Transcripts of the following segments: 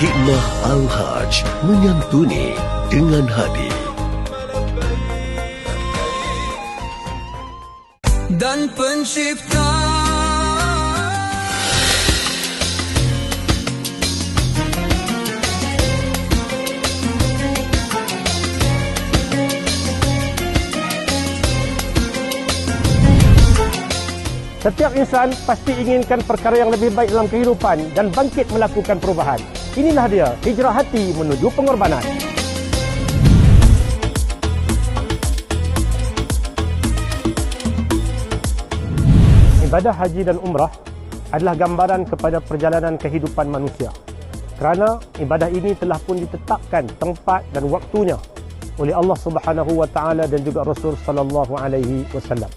Hikmah Al-Haj menyantuni dengan hati. dan pencipta Setiap insan pasti inginkan perkara yang lebih baik dalam kehidupan dan bangkit melakukan perubahan. Inilah dia, hijrah hati menuju pengorbanan. Ibadah haji dan umrah adalah gambaran kepada perjalanan kehidupan manusia. Kerana ibadah ini telah pun ditetapkan tempat dan waktunya oleh Allah Subhanahu wa taala dan juga Rasul sallallahu alaihi wasallam.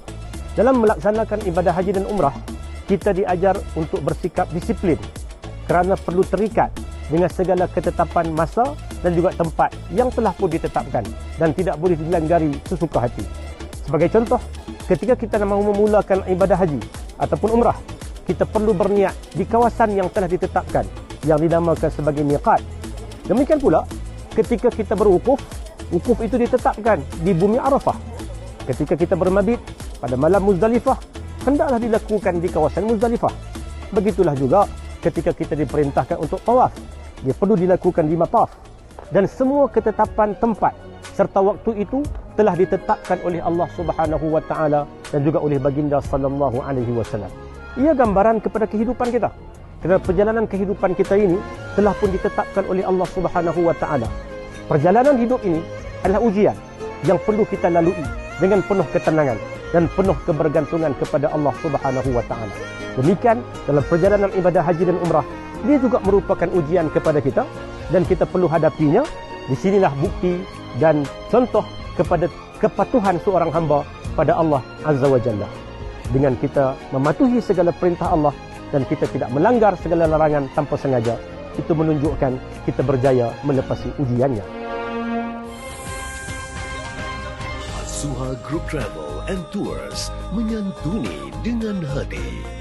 Dalam melaksanakan ibadah haji dan umrah, kita diajar untuk bersikap disiplin kerana perlu terikat dengan segala ketetapan masa dan juga tempat yang telah pun ditetapkan dan tidak boleh dilanggari sesuka hati. Sebagai contoh, ketika kita mahu memulakan ibadah haji ataupun umrah, kita perlu berniat di kawasan yang telah ditetapkan yang dinamakan sebagai miqat. Demikian pula, ketika kita berwukuf, wukuf itu ditetapkan di bumi Arafah. Ketika kita bermabit pada malam Muzdalifah, hendaklah dilakukan di kawasan Muzdalifah. Begitulah juga ketika kita diperintahkan untuk tawaf, dia perlu dilakukan di mataf. Dan semua ketetapan tempat serta waktu itu telah ditetapkan oleh Allah Subhanahu wa taala dan juga oleh baginda sallallahu alaihi wasallam. Ia gambaran kepada kehidupan kita. Kerana perjalanan kehidupan kita ini telah pun ditetapkan oleh Allah Subhanahu wa taala. Perjalanan hidup ini adalah ujian yang perlu kita lalui dengan penuh ketenangan dan penuh kebergantungan kepada Allah Subhanahu wa taala. Demikian dalam perjalanan ibadah haji dan umrah, dia juga merupakan ujian kepada kita dan kita perlu hadapinya. Di sinilah bukti dan contoh kepada kepatuhan seorang hamba pada Allah Azza wa Jalla. Dengan kita mematuhi segala perintah Allah dan kita tidak melanggar segala larangan tanpa sengaja, itu menunjukkan kita berjaya melepasi ujiannya. Suha Group Travel and Tours menyantuni dengan hati.